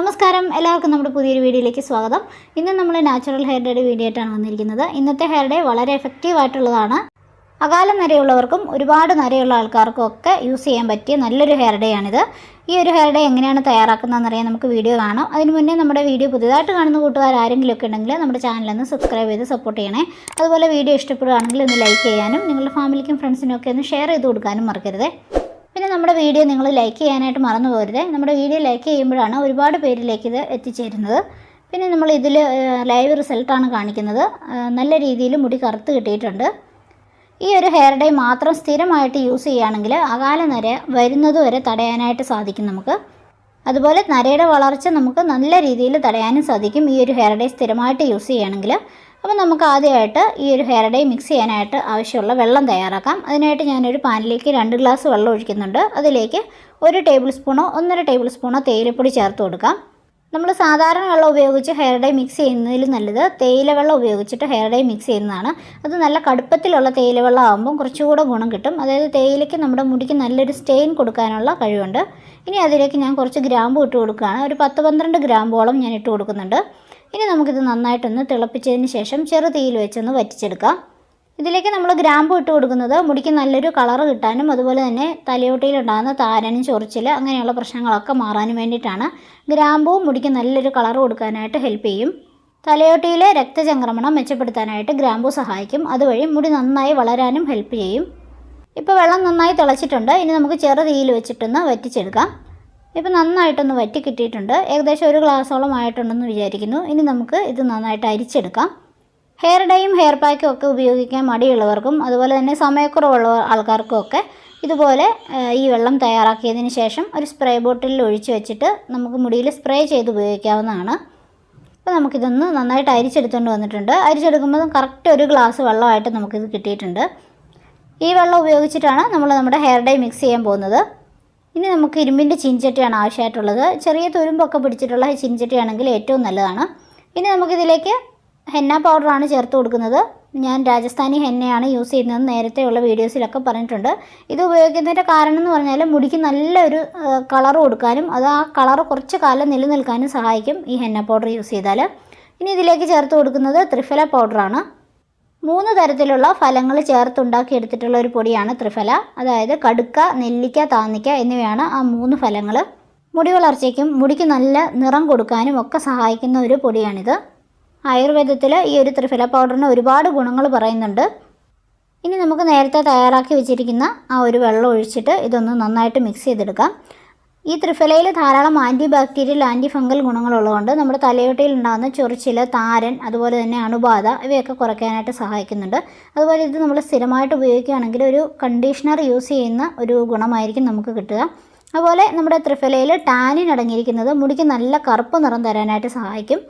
നമസ്കാരം. എല്ലാവർക്കും നമ്മുടെ പുതിയൊരു വീഡിയോയിലേക്ക് സ്വാഗതം. ഇന്ന് നമ്മൾ നാച്ചുറൽ ഹെയർ ഡേ വീഡിയോ ആയിട്ടാണ് വന്നിരിക്കുന്നത്. ഇന്നത്തെ ഹെയർ ഡേ വളരെ എഫക്റ്റീവ് ആയിട്ടുള്ളതാണ്. അകാല നരയുള്ളവർക്കും ഒരുപാട് നരയുള്ള ആൾക്കാർക്കും ഒക്കെ യൂസ് ചെയ്യാൻ പറ്റിയ നല്ലൊരു ഹെയർ ഡേ ആണിത്. ഈ ഒരു ഹെയർ ഡേ എങ്ങനെയാണ് തയ്യാറാക്കുന്നതെന്ന് അറിയാൻ നമുക്ക് വീഡിയോ കാണാം. അതിന് മുന്നേ നമ്മുടെ വീഡിയോ പുതിയതായിട്ട് കാണുന്ന കൂട്ടുകാർ ആരെങ്കിലും ഒക്കെ ഉണ്ടെങ്കിൽ നമ്മുടെ ചാനലൊന്ന് സബ്സ്ക്രൈബ് ചെയ്ത് സപ്പോർട്ട് ചെയ്യണേ. അതുപോലെ വീഡിയോ ഇഷ്ടപ്പെടുകയാണെങ്കിൽ ഒന്ന് ലൈക്ക് ചെയ്യാനും നിങ്ങളുടെ ഫാമിലിക്കും ഫ്രണ്ട്സിനും ഒക്കെ ഒന്ന് ഷെയർ ചെയ്ത് കൊടുക്കാനും മറക്കരുത്. പിന്നെ നമ്മുടെ വീഡിയോ നിങ്ങൾ ലൈക്ക് ചെയ്യാനായിട്ട് മറന്നു പോകരുത്. നമ്മുടെ വീഡിയോ ലൈക്ക് ചെയ്യുമ്പോഴാണ് ഒരുപാട് പേരിലേക്ക് ഇത് എത്തിച്ചേരുന്നത്. പിന്നെ നമ്മൾ ഇതിൽ ലൈവ് റിസൾട്ടാണ് കാണിക്കുന്നത്. നല്ല രീതിയിൽ മുടി കറുത്ത് കിട്ടിയിട്ടുണ്ട്. ഈ ഒരു ഹെയർ ഡൈ മാത്രം സ്ഥിരമായിട്ട് യൂസ് ചെയ്യുകയാണെങ്കിൽ അകാല നര വരുന്നത് വരെ തടയാനായിട്ട് സാധിക്കും നമുക്ക്. അതുപോലെ നരയുടെ വളർച്ച നമുക്ക് നല്ല രീതിയിൽ തടയാനും സാധിക്കും. ഈ ഒരു ഹെയർ ഡൈ സ്ഥിരമായിട്ട് യൂസ് ചെയ്യുകയാണെങ്കിൽ അപ്പോൾ നമുക്ക് ആദ്യമായിട്ട് ഈ ഒരു ഹെയർ ഡേ മിക്സ് ചെയ്യാനായിട്ട് ആവശ്യമുള്ള വെള്ളം തയ്യാറാക്കാം. അതിനായിട്ട് ഞാനൊരു പാനിലേക്ക് രണ്ട് ഗ്ലാസ് വെള്ളം ഒഴിക്കുന്നുണ്ട്. അതിലേക്ക് ഒരു ടേബിൾ സ്പൂണോ ഒന്നര ടേബിൾ സ്പൂണോ തേയിലപ്പൊടി ചേർത്ത് കൊടുക്കാം. നമ്മൾ സാധാരണ വെള്ളം ഉപയോഗിച്ച് ഹെയർ ഡൈ മിക്സ് ചെയ്യുന്നതിൽ നല്ലത് തേയില വെള്ളം ഉപയോഗിച്ചിട്ട് ഹെയർ ഡൈ മിക്സ് ചെയ്യുന്നതാണ്. അത് നല്ല കടുപ്പത്തിലുള്ള തേയില വെള്ളം ആകുമ്പം കുറച്ചുകൂടെ ഗുണം കിട്ടും. അതായത് തേയിലയ്ക്ക് നമ്മുടെ മുടിക്ക് നല്ലൊരു സ്റ്റെയിൻ കൊടുക്കാനുള്ള കഴിവുണ്ട്. ഇനി അതിലേക്ക് ഞാൻ കുറച്ച് ഗ്രാമ്പു ഇട്ട് കൊടുക്കുകയാണ്. ഒരു പത്ത് പന്ത്രണ്ട് ഗ്രാമ്പോളം ഞാൻ ഇട്ട് കൊടുക്കുന്നുണ്ട്. ഇനി നമുക്കിത് നന്നായിട്ടൊന്ന് തിളപ്പിച്ചതിന് ശേഷം ചെറുതീയിൽ വെച്ചൊന്ന് വറ്റിച്ചെടുക്കാം. ഇതിലേക്ക് നമ്മൾ ഗ്രാമ്പു ഇട്ട് കൊടുക്കുന്നത് മുടിക്ക് നല്ലൊരു കളർ കിട്ടാനും അതുപോലെ തന്നെ തലയോട്ടിയിലുണ്ടാകുന്ന താരനും ചൊറിച്ചിൽ അങ്ങനെയുള്ള പ്രശ്നങ്ങളൊക്കെ മാറാനും വേണ്ടിയിട്ടാണ്. ഗ്രാമ്പുവും മുടിക്ക് നല്ലൊരു കളർ കൊടുക്കാനായിട്ട് ഹെൽപ്പ് ചെയ്യും. തലയോട്ടിയിലെ രക്തചംക്രമണം മെച്ചപ്പെടുത്താനായിട്ട് ഗ്രാമ്പു സഹായിക്കും. അതുവഴി മുടി നന്നായി വളരാനും ഹെൽപ്പ് ചെയ്യും. ഇപ്പോൾ വെള്ളം നന്നായി തിളച്ചിട്ടുണ്ട്. ഇനി നമുക്ക് ചെറു തീയിൽ വെച്ചിട്ടൊന്ന് വറ്റിച്ചെടുക്കാം. ഇപ്പോൾ നന്നായിട്ടൊന്ന് വറ്റി കിട്ടിയിട്ടുണ്ട് ഏകദേശം ഒരു ഗ്ലാസോളം ആയിട്ടുണ്ടെന്ന് വിചാരിക്കുന്നു. ഇനി നമുക്ക് ഇത് നന്നായിട്ട് അരിച്ചെടുക്കാം. ഹെയർ ഡൈയും ഹെയർ പാക്കും ഒക്കെ ഉപയോഗിക്കാൻ മടിയുള്ളവർക്കും അതുപോലെ തന്നെ സമയക്കുറവുള്ള ആൾക്കാർക്കും ഒക്കെ ഇതുപോലെ ഈ വെള്ളം തയ്യാറാക്കിയതിന് ശേഷം ഒരു സ്പ്രേ ബോട്ടിലിൽ ഒഴിച്ച് വെച്ചിട്ട് നമുക്ക് മുടിയിൽ സ്പ്രേ ചെയ്ത് ഉപയോഗിക്കാവുന്നതാണ്. അപ്പോൾ നമുക്കിതൊന്ന് നന്നായിട്ട് അരിച്ചെടുത്തുകൊണ്ട് വന്നിട്ടുണ്ട്. അരിച്ചെടുക്കുമ്പോൾ കറക്റ്റ് ഒരു ഗ്ലാസ് വെള്ളമായിട്ട് നമുക്കിത് കിട്ടിയിട്ടുണ്ട്. ഈ വെള്ളം ഉപയോഗിച്ചിട്ടാണ് നമ്മൾ നമ്മുടെ ഹെയർ ഡൈ മിക്സ് ചെയ്യാൻ പോകുന്നത്. ഇനി നമുക്ക് ഇരുമ്പിന്റെ ചിഞ്ചട്ടിയാണ് ആവശ്യമായിട്ടുള്ളത്. ചെറിയ തുരുമ്പൊക്കെ പിടിച്ചിട്ടുള്ള ചിഞ്ചട്ടിയാണെങ്കിൽ ഏറ്റവും നല്ലതാണ്. ഇനി നമുക്കിതിലേക്ക് ഹെന്ന പൗഡറാണ് ചേർത്ത് കൊടുക്കുന്നത്. ഞാൻ രാജസ്ഥാനി ഹെന്നയാണ് യൂസ് ചെയ്യുന്നത് നേരത്തെയുള്ള വീഡിയോസിലൊക്കെ പറഞ്ഞിട്ടുണ്ട്. ഇത് ഉപയോഗിക്കുന്നതിന്റെ കാരണം എന്ന് പറഞ്ഞാൽ മുടിക്ക് നല്ലൊരു കളർ കൊടുക്കാനും അത് ആ കളർ കുറച്ച് കാലം നിലനിൽക്കാനും സഹായിക്കും ഈ ഹെന്ന പൗഡർ യൂസ് ചെയ്താൽ. ഇനി ഇതിലേക്ക് ചേർത്ത് കൊടുക്കുന്നത് ത്രിഫല പൗഡറാണ്. മൂന്ന് തരത്തിലുള്ള ഫലങ്ങൾ ചേർത്തുണ്ടാക്കിയെടുത്തിട്ടുള്ള ഒരു പൊടിയാണ് ത്രിഫല. അതായത് കടുക്ക നെല്ലിക്ക താന്നിക്ക എന്നിവയാണ് ആ മൂന്ന് ഫലങ്ങൾ. മുടി വളർച്ചയ്ക്കും മുടിക്ക് നല്ല നിറം കൊടുക്കാനും ഒക്കെ സഹായിക്കുന്ന ഒരു പൊടിയാണിത്. ആയുർവേദത്തിൽ ഈ ഒരു ത്രിഫല പൗഡറിന് ഒരുപാട് ഗുണങ്ങൾ പറയുന്നുണ്ട്. ഇനി നമുക്ക് നേരത്തെ തയ്യാറാക്കി വെച്ചിരിക്കുന്ന ആ ഒരു വെള്ളം ഒഴിച്ചിട്ട് ഇതൊന്ന് നന്നായിട്ട് മിക്സ് ചെയ്തെടുക്കാം. ഈ ത്രിഫലയിൽ ധാരാളം ആന്റി ബാക്ടീരിയൽ ആന്റി ഫംഗൽ ഗുണങ്ങളുള്ളതുകൊണ്ട് നമ്മുടെ തലയോട്ടിയിൽ ഉണ്ടാകുന്ന ചൊറിച്ചിൽ താരൻ അതുപോലെ തന്നെ അണുബാധ ഇവയൊക്കെ കുറയ്ക്കാനായിട്ട് സഹായിക്കുന്നുണ്ട്. അതുപോലെ ഇത് നമ്മൾ സ്ഥിരമായിട്ട് ഉപയോഗിക്കുകയാണെങ്കിൽ ഒരു കണ്ടീഷണർ യൂസ് ചെയ്യുന്ന ഒരു ഗുണമായിരിക്കും നമുക്ക് കിട്ടുക. അതുപോലെ നമ്മുടെ ത്രിഫലയിൽ ടാനിൻ അടങ്ങിയിരിക്കുന്നത് മുടിക്ക് നല്ല കറുപ്പ് നിറം തരാനായിട്ട് സഹായിക്കും.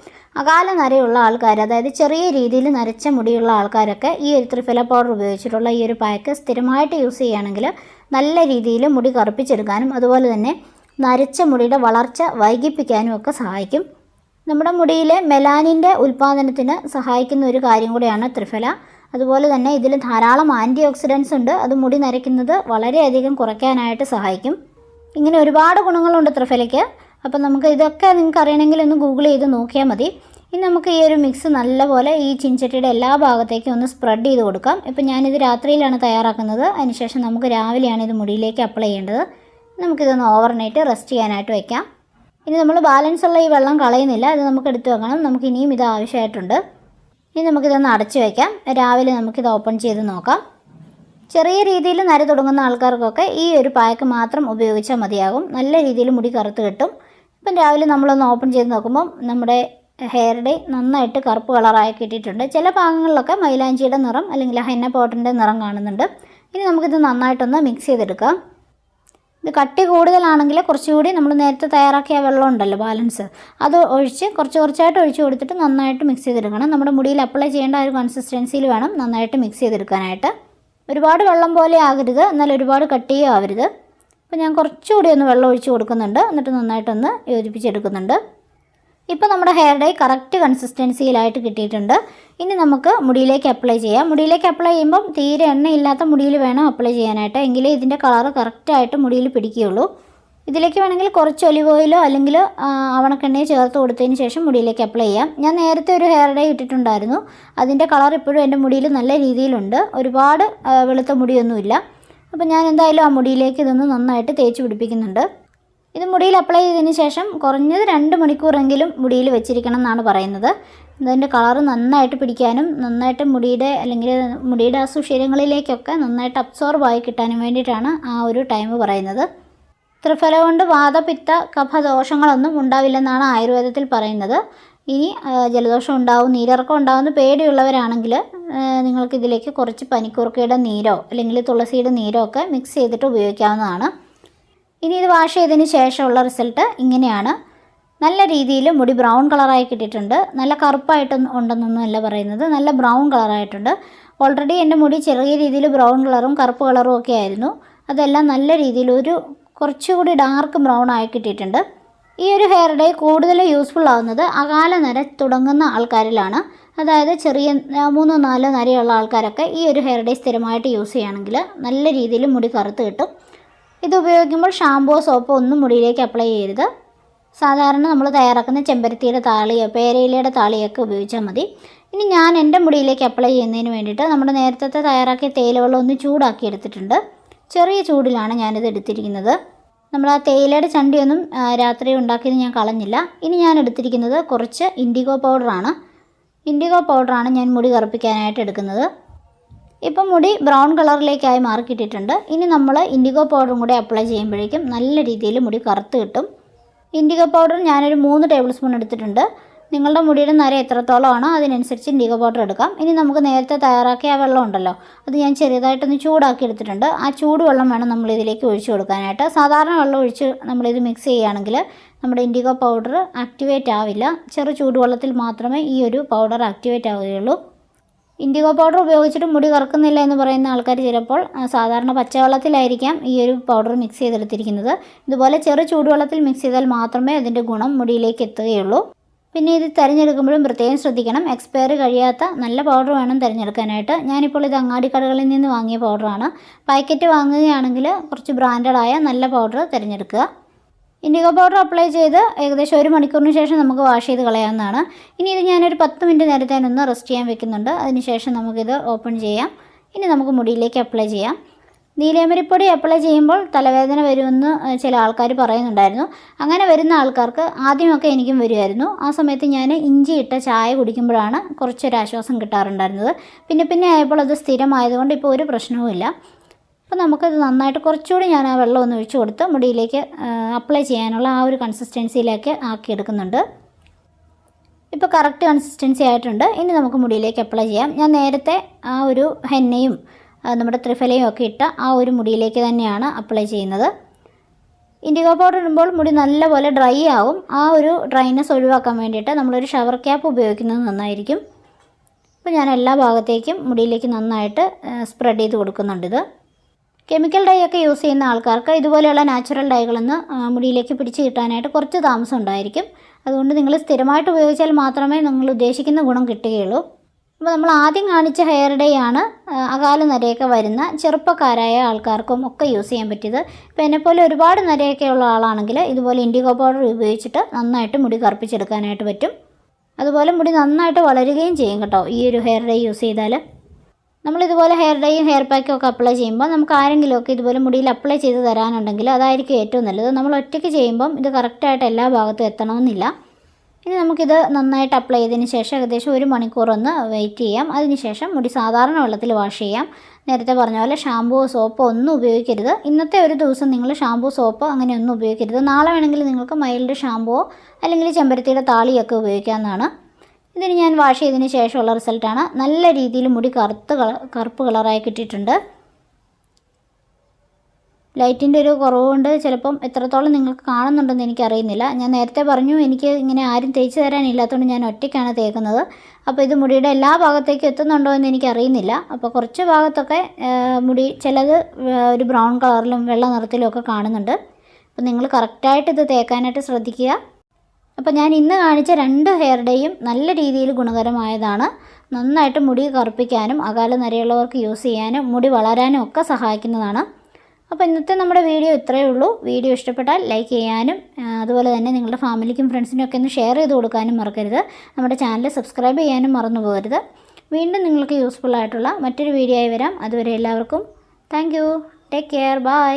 അകാല നരയുള്ള ആൾക്കാർ അതായത് ചെറിയ രീതിയിൽ നരച്ച മുടിയുള്ള ആൾക്കാരൊക്കെ ഈ ഒരു ത്രിഫല പൗഡർ ഉപയോഗിച്ചിട്ടുള്ള ഈ ഒരു പാക്ക് സ്ഥിരമായിട്ട് യൂസ് ചെയ്യുകയാണെങ്കിൽ നല്ല രീതിയിൽ മുടി കറുപ്പിച്ചെടുക്കാനും അതുപോലെ തന്നെ നരച്ച മുടിയുടെ വളർച്ച വൈകിപ്പിക്കാനും ഒക്കെ സഹായിക്കും. നമ്മുടെ മുടിയിലെ മെലാനിന്റെ ഉൽപ്പാദനത്തിന് സഹായിക്കുന്ന ഒരു കാര്യം കൂടിയാണ് ത്രിഫല. അതുപോലെ തന്നെ ഇതിൽ ധാരാളം ആന്റി ഓക്സിഡൻസ് ഉണ്ട്. അത് മുടി നരയ്ക്കുന്നത് വളരെയധികം കുറയ്ക്കാനായിട്ട് സഹായിക്കും. ഇങ്ങനെ ഒരുപാട് ഗുണങ്ങളുണ്ട് ത്രിഫലയ്ക്ക്. അപ്പം നമുക്ക് ഇതൊക്കെ നിങ്ങൾക്ക് അറിയണമെങ്കിൽ ഒന്ന് ഗൂഗിൾ ചെയ്ത് നോക്കിയാൽ മതി. ഇനി നമുക്ക് ഈ ഒരു മിക്സ് നല്ലപോലെ ഈ ചിൻചട്ടിയുടെ എല്ലാ ഭാഗത്തേക്കും ഒന്ന് സ്പ്രെഡ് ചെയ്ത് കൊടുക്കാം. ഇപ്പം ഞാനിത് രാത്രിയിലാണ് തയ്യാറാക്കുന്നത്. അതിനുശേഷം നമുക്ക് രാവിലെയാണ് ഇത് മുടിയിലേക്ക് അപ്ലൈ ചെയ്യേണ്ടത്. നമുക്കിതൊന്ന് ഓവർനൈറ്റ് റെസ്റ്റ് ചെയ്യാനായിട്ട് വെക്കാം. ഇനി നമ്മൾ ബാലൻസ് ഉള്ള ഈ വെള്ളം കളയുന്നില്ല. ഇത് നമുക്ക് എടുത്ത് വെക്കണം. നമുക്ക് ഇനിയും ഇത് ആവശ്യമായിട്ടുണ്ട്. ഇനി നമുക്കിതൊന്ന് അടച്ചു വയ്ക്കാം രാവിലെ നമുക്കിത് ഓപ്പൺ ചെയ്ത് നോക്കാം. ചെറിയ രീതിയിൽ നര തുടങ്ങുന്ന ആൾക്കാർക്കൊക്കെ ഈ ഒരു പാക്ക് മാത്രം ഉപയോഗിച്ചാൽ മതിയാകും. നല്ല രീതിയിൽ മുടി കറുത്ത് കിട്ടും. ഇപ്പം രാവിലെ നമ്മളൊന്ന് ഓപ്പൺ ചെയ്ത് നോക്കുമ്പം നമ്മുടെ ഹെയർ ഡേ നന്നായിട്ട് കറുപ്പ് കളറായി കിട്ടിയിട്ടുണ്ട്. ചില ഭാഗങ്ങളിലൊക്കെ മൈലാഞ്ചിയുടെ നിറം അല്ലെങ്കിൽ ഹെന്ന പോട്ടിന്റെ നിറം കാണുന്നുണ്ട്. ഇനി നമുക്കിത് നന്നായിട്ടൊന്ന് മിക്സ് ചെയ്തെടുക്കാം. ഇത് കട്ടി കൂടുതലാണെങ്കിൽ കുറച്ചുകൂടി നമ്മൾ നേരത്തെ തയ്യാറാക്കിയ വെള്ളം ഉണ്ടല്ലോ ബാലൻസ്. അത് ഒഴിച്ച് കുറച്ച് കുറച്ചായിട്ട് ഒഴിച്ച് കൊടുത്തിട്ട് നന്നായിട്ട് മിക്സ് ചെയ്തെടുക്കണം. നമ്മുടെ മുടിയിൽ അപ്ലൈ ചെയ്യേണ്ട ഒരു കൺസിസ്റ്റൻസിയിൽ വേണം നന്നായിട്ട് മിക്സ് ചെയ്തെടുക്കാനായിട്ട്. ഒരുപാട് വെള്ളം പോലെ ആകരുത് എന്നാൽ ഒരുപാട് കട്ടിയും ആവരുത്. അപ്പോൾ ഞാൻ കുറച്ചുകൂടി ഒന്ന് വെള്ളം ഒഴിച്ച് കൊടുക്കുന്നുണ്ട്. എന്നിട്ട് നന്നായിട്ടൊന്ന് യോജിപ്പിച്ചെടുക്കുന്നുണ്ട്. ഇപ്പോൾ നമ്മുടെ ഹെയർ ഡൈ കറക്റ്റ് കൺസിസ്റ്റൻസിയിലായിട്ട് കിട്ടിയിട്ടുണ്ട്. ഇനി നമുക്ക് മുടിയിലേക്ക് അപ്ലൈ ചെയ്യാം. മുടിയിലേക്ക് അപ്ലൈ ചെയ്യുമ്പം തീരെ എണ്ണയില്ലാത്ത മുടിയിൽ വേണം അപ്ലൈ ചെയ്യാനായിട്ട്. എങ്കിലേ ഇതിന്റെ കളറ് കറക്റ്റായിട്ട് മുടിയിൽ പിടിക്കുകയുള്ളൂ. ഇതിലേക്ക് വേണമെങ്കിൽ കുറച്ച് ഒലിവ് ഓയിലോ അല്ലെങ്കിൽ അവണക്കെണ്ണയോ ചേർത്ത് കൊടുത്തതിന് ശേഷം മുടിയിലേക്ക് അപ്ലൈ ചെയ്യാം. ഞാൻ നേരത്തെ ഒരു ഹെയർ ഡൈ ഇട്ടിട്ടുണ്ടായിരുന്നു. അതിന്റെ കളർ ഇപ്പോഴും എന്റെ മുടിയിൽ നല്ല രീതിയിലുണ്ട്. ഒരുപാട് വെളുത്ത മുടിയൊന്നുമില്ല. അപ്പോൾ ഞാൻ എന്തായാലും ആ മുടിയിലേക്ക് ഇതൊന്ന് നന്നായിട്ട് തേച്ച് പിടിപ്പിക്കുന്നുണ്ട്. ഇത് മുടിയിൽ അപ്ലൈ ചെയ്തതിന് ശേഷം കുറഞ്ഞത് രണ്ട് മണിക്കൂറെങ്കിലും മുടിയിൽ വെച്ചിരിക്കണം എന്നാണ് പറയുന്നത്. ഇതിന്റെ കളറ് നന്നായിട്ട് പിടിക്കാനും നന്നായിട്ട് മുടിയുടെ അല്ലെങ്കിൽ മുടിയുടെ ആ നന്നായിട്ട് അബ്സോർബ് ആയി കിട്ടാനും വേണ്ടിയിട്ടാണ് ആ ഒരു ടൈം പറയുന്നത്. ത്രിഫല കൊണ്ട് വാദപിത്ത കഫദോഷങ്ങളൊന്നും ഉണ്ടാവില്ലെന്നാണ് ആയുർവേദത്തിൽ പറയുന്നത്. ഇനി ജലദോഷം ഉണ്ടാവും നീരിറക്കം ഉണ്ടാവുമെന്ന് പേടിയുള്ളവരാണെങ്കിൽ നിങ്ങൾക്കിതിലേക്ക് കുറച്ച് പനിക്കൂർക്കയുടെ നീരോ അല്ലെങ്കിൽ തുളസിയുടെ നീരോ ഒക്കെ മിക്സ് ചെയ്തിട്ട് ഉപയോഗിക്കാവുന്നതാണ്. ഇനി ഇത് വാഷ് ചെയ്തതിന് ശേഷമുള്ള റിസൾട്ട് ഇങ്ങനെയാണ്. നല്ല രീതിയിൽ മുടി ബ്രൗൺ കളറായി കിട്ടിയിട്ടുണ്ട്. നല്ല കറുപ്പായിട്ടൊന്നും ഉണ്ടെന്നൊന്നുമല്ല പറയുന്നത്. നല്ല ബ്രൗൺ കളറായിട്ടുണ്ട് ഓൾറെഡി എന്റെ മുടി ചെറിയ രീതിയിൽ ബ്രൗൺ കളറും കറുപ്പ് കളറും ഒക്കെ ആയിരുന്നു. അതെല്ലാം നല്ല രീതിയിൽ ഒരു കുറച്ചുകൂടി ഡാർക്ക് ബ്രൗൺ ആയി കിട്ടിയിട്ടുണ്ട്. ഈ ഒരു ഹെയർ ഡേ കൂടുതൽ യൂസ്ഫുൾ ആവുന്നത് അകാല നര തുടങ്ങുന്ന ആൾക്കാരിലാണ്. അതായത് ചെറിയ മൂന്നോ നാലോ നരയുള്ള ആൾക്കാരൊക്കെ ഈ ഒരു ഹെയർ ഡേ സ്ഥിരമായിട്ട് യൂസ് ചെയ്യുകയാണെങ്കിൽ നല്ല രീതിയിൽ മുടി കറുത്ത് കിട്ടും. ഇത് ഉപയോഗിക്കുമ്പോൾ ഷാമ്പോ സോപ്പോ ഒന്നും മുടിയിലേക്ക് അപ്ലൈ ചെയ്യരുത്. സാധാരണ നമ്മൾ തയ്യാറാക്കുന്ന ചെമ്പരത്തിയുടെ താളിയോ പേരയിലയുടെ താളിയൊക്കെ ഉപയോഗിച്ചാൽ മതി. ഇനി ഞാൻ എന്റെ മുടിയിലേക്ക് അപ്ലൈ ചെയ്യുന്നതിന് വേണ്ടിയിട്ട് നമ്മൾ നേരത്തെ തയ്യാറാക്കിയ തേയിലവെള്ളം ഒന്ന് ചൂടാക്കി എടുത്തിട്ടുണ്ട്. ചെറിയ ചൂടിലാണ് ഞാനിത് എടുത്തിരിക്കുന്നത്. നമ്മൾ ആ തേയിലയുടെ ചണ്ടിയൊന്നും രാത്രി ഉണ്ടാക്കിയത് ഞാൻ കളഞ്ഞില്ല. ഇനി ഞാൻ എടുത്തിരിക്കുന്നത് കുറച്ച് ഇൻഡിഗോ പൗഡറാണ് ഇൻഡിഗോ പൗഡറാണ് ഞാൻ മുടി കറുപ്പിക്കാനായിട്ട് എടുക്കുന്നത്. ഇപ്പം മുടി ബ്രൗൺ കളറിലേക്കായി മാറിക്കിട്ടിട്ടുണ്ട് ഇനി നമ്മൾ ഇൻഡിഗോ പൗഡറും കൂടെ അപ്ലൈ ചെയ്യുമ്പോഴേക്കും നല്ല രീതിയിൽ മുടി കറുത്ത് കിട്ടും. ഇൻഡിഗോ പൗഡർ ഞാനൊരു മൂന്ന് ടേബിൾ സ്പൂൺ എടുത്തിട്ടുണ്ട്. നിങ്ങളുടെ മുടിയുടെ നര എത്രത്തോളമാണോ അതിനനുസരിച്ച് ഇൻഡിഗോ പൗഡർ എടുക്കാം. ഇനി നമുക്ക് നേരത്തെ തയ്യാറാക്കിയ ആ വെള്ളം ഉണ്ടല്ലോ അത് ഞാൻ ചെറുതായിട്ടൊന്ന് ചൂടാക്കി എടുത്തിട്ടുണ്ട്. ആ ചൂടുവെള്ളം വേണം നമ്മൾ ഇതിലേക്ക് ഒഴിച്ചു കൊടുക്കാനായിട്ട്. സാധാരണ വെള്ളം ഒഴിച്ച് നമ്മളിത് മിക്സ് ചെയ്യുകയാണെങ്കിൽ നമ്മുടെ ഇൻഡിഗോ പൗഡർ ആക്ടിവേറ്റ് ആവില്ല. ചെറു ചൂടുവെള്ളത്തിൽ മാത്രമേ ഈ ഒരു പൗഡർ ആക്ടിവേറ്റ് ആവുകയുള്ളൂ. ഇൻഡിഗോ പൗഡർ ഉപയോഗിച്ചിട്ട് മുടി കറക്കുന്നില്ല എന്ന് പറയുന്ന ആൾക്കാർ ചിലപ്പോൾ സാധാരണ പച്ചവെള്ളത്തിലായിരിക്കാം ഈ ഒരു പൗഡർ മിക്സ് ചെയ്തെടുത്തിരിക്കുന്നത്. ഇതുപോലെ ചെറു ചൂടുവെള്ളത്തിൽ മിക്സ് ചെയ്താൽ മാത്രമേ അതിന്റെ ഗുണം മുടിയിലേക്ക് എത്തുകയുള്ളൂ. പിന്നെ ഇത് തിരഞ്ഞെടുക്കുമ്പോഴും പ്രത്യേകം ശ്രദ്ധിക്കണം. എക്സ്പയറി കഴിയാത്ത നല്ല പൗഡർ വേണം തിരഞ്ഞെടുക്കാനായിട്ട്. ഞാനിപ്പോൾ ഇത് അങ്ങാടി കടകളിൽ നിന്ന് വാങ്ങിയ പൗഡറാണ്. പാക്കറ്റ് വാങ്ങുകയാണെങ്കിൽ കുറച്ച് ബ്രാൻഡഡായ നല്ല പൗഡർ തിരഞ്ഞെടുക്കുക. ഇൻഡിഗോ പൗഡർ അപ്ലൈ ചെയ്ത് ഏകദേശം ഒരു മണിക്കൂറിന് ശേഷം നമുക്ക് വാഷ് ചെയ്ത് കളയാവുന്നതാണ്. ഇനി ഇത് ഞാനൊരു പത്ത് മിനിറ്റ് നേരത്തെ ഒന്ന് റെസ്റ്റ് ചെയ്യാൻ വെക്കുന്നുണ്ട്. അതിനുശേഷം നമുക്കിത് ഓപ്പൺ ചെയ്യാം. ഇനി നമുക്ക് മുടിയിലേക്ക് അപ്ലൈ ചെയ്യാം. നീലയമരിപ്പൊടി അപ്ലൈ ചെയ്യുമ്പോൾ തലവേദന വരുമെന്ന് ചില ആൾക്കാർ പറയുന്നുണ്ടായിരുന്നു. അങ്ങനെ വരുന്ന ആൾക്കാർക്ക് ആദ്യമൊക്കെ എനിക്കും വരുമായിരുന്നു. ആ സമയത്ത് ഞാൻ ഇഞ്ചി ഇട്ട ചായ കുടിക്കുമ്പോഴാണ് കുറച്ചൊരു ആശ്വാസം കിട്ടാറുണ്ടായിരുന്നത്. പിന്നെ പിന്നെ ആയപ്പോൾ അത് സ്ഥിരമായതുകൊണ്ട് ഇപ്പോൾ ഒരു പ്രശ്നവുമില്ല. അപ്പോൾ നമുക്കത് നന്നായിട്ട് കുറച്ചുകൂടി ഞാൻ ആ വെള്ളം ഒന്ന് ഒഴിച്ചു കൊടുത്ത് മുടിയിലേക്ക് അപ്ലൈ ചെയ്യാനുള്ള ആ ഒരു കൺസിസ്റ്റൻസിയിലേക്ക് ആക്കിയെടുക്കുന്നുണ്ട് ഇപ്പോൾ കറക്റ്റ് കൺസിസ്റ്റൻസി ആയിട്ടുണ്ട്. ഇനി നമുക്ക് മുടിയിലേക്ക് അപ്ലൈ ചെയ്യാം. ഞാൻ നേരത്തെ ആ ഒരു ഹെന്നയും നമ്മുടെ ത്രിഫലയും ഒക്കെ ഇട്ട ആ ഒരു മുടിയിലേക്ക് തന്നെയാണ് അപ്ലൈ ചെയ്യുന്നത്. ഇൻഡിഗോ പൗഡർ ഇടുമ്പോൾ മുടി നല്ലപോലെ ഡ്രൈ ആവും. ആ ഒരു ഡ്രൈനെസ് ഒഴിവാക്കാൻ വേണ്ടിയിട്ട് നമ്മളൊരു ഷവർ ക്യാപ്പ് ഉപയോഗിക്കുന്നത് നന്നായിരിക്കും. അപ്പോൾ ഞാൻ എല്ലാ ഭാഗത്തേക്കും മുടിയിലേക്ക് നന്നായിട്ട് സ്പ്രെഡ് ചെയ്ത് കൊടുക്കുന്നുണ്ട് കെമിക്കൽ ഡൈ ഒക്കെ യൂസ് ചെയ്യുന്ന ആൾക്കാർക്ക് ഇതുപോലെയുള്ള നാച്ചുറൽ ഡൈകളൊന്ന് മുടിയിലേക്ക് പിടിച്ച് കിട്ടാനായിട്ട് കുറച്ച് താമസം ഉണ്ടായിരിക്കും. അതുകൊണ്ട് നിങ്ങൾ സ്ഥിരമായിട്ട് ഉപയോഗിച്ചാൽ മാത്രമേ നിങ്ങൾ ഉദ്ദേശിക്കുന്ന ഗുണം കിട്ടുകയുള്ളൂ. അപ്പോൾ നമ്മൾ ആദ്യം കാണിച്ച ഹെയർ ഡേ ആണ് അകാല നരയൊക്കെ വരുന്ന ചെറുപ്പക്കാരായ ആൾക്കാർക്കും ഒക്കെ യൂസ് ചെയ്യാൻ പറ്റിയത്. ഇപ്പോൾ എന്നെപ്പോലെ ഒരുപാട് നരയൊക്കെ ഉള്ള ആളാണെങ്കിൽ ഇതുപോലെ ഇൻഡിഗോ പൗഡർ ഉപയോഗിച്ചിട്ട് നന്നായിട്ട് മുടി കറുപ്പിച്ചെടുക്കാനായിട്ട് പറ്റും. അതുപോലെ മുടി നന്നായിട്ട് വളരുകയും ചെയ്യും കേട്ടോ ഈ ഒരു ഹെയർ ഡേ യൂസ് ചെയ്താൽ നമ്മളിതുപോലെ ഹെയർ ഡൈയും ഹെയർ പാക്കും ഒക്കെ അപ്ലൈ ചെയ്യുമ്പോൾ നമുക്ക് ആരെങ്കിലുമൊക്കെ ഇതുപോലെ മുടിയിൽ അപ്ലൈ ചെയ്ത് തരാനുണ്ടെങ്കിൽ അതായിരിക്കും ഏറ്റവും നല്ലത്. നമ്മൾ ഒറ്റയ്ക്ക് ചെയ്യുമ്പം ഇത് കറക്റ്റായിട്ട് എല്ലാ ഭാഗത്തും എത്തണമെന്നില്ല. ഇനി നമുക്കിത് നന്നായിട്ട് അപ്ലൈ ചെയ്തതിന് ശേഷം ഏകദേശം ഒരു മണിക്കൂർ ഒന്ന് വെയിറ്റ് ചെയ്യാം. അതിനുശേഷം മുടി സാധാരണ വെള്ളത്തിൽ വാഷ് ചെയ്യാം. നേരത്തെ പറഞ്ഞ പോലെ ഷാമ്പുവോ സോപ്പോ ഒന്നും ഉപയോഗിക്കരുത്. ഇന്നത്തെ ഒരു ദിവസം നിങ്ങൾ ഷാമ്പൂ സോപ്പ് അങ്ങനെ ഒന്നും ഉപയോഗിക്കരുത്. നാളെ വേണമെങ്കിൽ നിങ്ങൾക്ക് മൈൽഡ് ഷാമ്പുവോ അല്ലെങ്കിൽ ചെമ്പരത്തിയുടെ താളിയൊക്കെ ഉപയോഗിക്കാവുന്നതാണ്. ഇതിന് ഞാൻ വാഷ് ചെയ്തതിന് ശേഷമുള്ള റിസൾട്ടാണ് നല്ല രീതിയിൽ മുടി കറുത്ത് കറുപ്പ് കളറായി കിട്ടിയിട്ടുണ്ട്. ലൈറ്റിന്റെ ഒരു കുറവുകൊണ്ട് ചിലപ്പം എത്രത്തോളം നിങ്ങൾക്ക് കാണുന്നുണ്ടെന്ന് എനിക്കറിയുന്നില്ല. ഞാൻ നേരത്തെ പറഞ്ഞു എനിക്ക് ഇങ്ങനെ ആരും തേച്ച് തരാനില്ലാത്തതുകൊണ്ട് ഞാൻ ഒറ്റയ്ക്കാണ് തേക്കുന്നത്. അപ്പോൾ ഇത് മുടിയുടെ എല്ലാ ഭാഗത്തേക്കും എത്തുന്നുണ്ടോ എന്ന് എനിക്കറിയുന്നില്ല. അപ്പോൾ കുറച്ച് ഭാഗത്തൊക്കെ മുടി ചിലത് ഒരു ബ്രൗൺ കളറിലും വെള്ള നിറത്തിലും ഒക്കെ കാണുന്നുണ്ട്. അപ്പോൾ നിങ്ങൾ കറക്റ്റായിട്ട് ഇത് തേക്കാനായിട്ട് ശ്രദ്ധിക്കുക. അപ്പോൾ ഞാൻ ഇന്ന് കാണിച്ച രണ്ട് ഹെയർ ഡേയും നല്ല രീതിയിൽ ഗുണകരമായതാണ്. നന്നായിട്ട് മുടി കറുപ്പിക്കാനും അകാല നരയുള്ളവർക്ക് യൂസ് ചെയ്യാനും മുടി വളരാനും ഒക്കെ സഹായിക്കുന്നതാണ്. അപ്പോൾ ഇന്നത്തെ നമ്മുടെ വീഡിയോ ഇത്രയേ ഉള്ളൂ. വീഡിയോ ഇഷ്ടപ്പെട്ടാൽ ലൈക്ക് ചെയ്യാനും അതുപോലെ തന്നെ നിങ്ങളുടെ ഫാമിലിക്കും ഫ്രണ്ട്സിനും ഒക്കെ ഒന്ന് ഷെയർ ചെയ്ത് കൊടുക്കാനും മറക്കരുത്. നമ്മുടെ ചാനൽ സബ്സ്ക്രൈബ് ചെയ്യാനും മറന്നു പോകരുത്. വീണ്ടും നിങ്ങൾക്ക് യൂസ്ഫുൾ ആയിട്ടുള്ള മറ്റൊരു വീഡിയോ ആയി വരാം. അതുവരെ എല്ലാവർക്കും താങ്ക് ടേക്ക് കെയർ ബൈ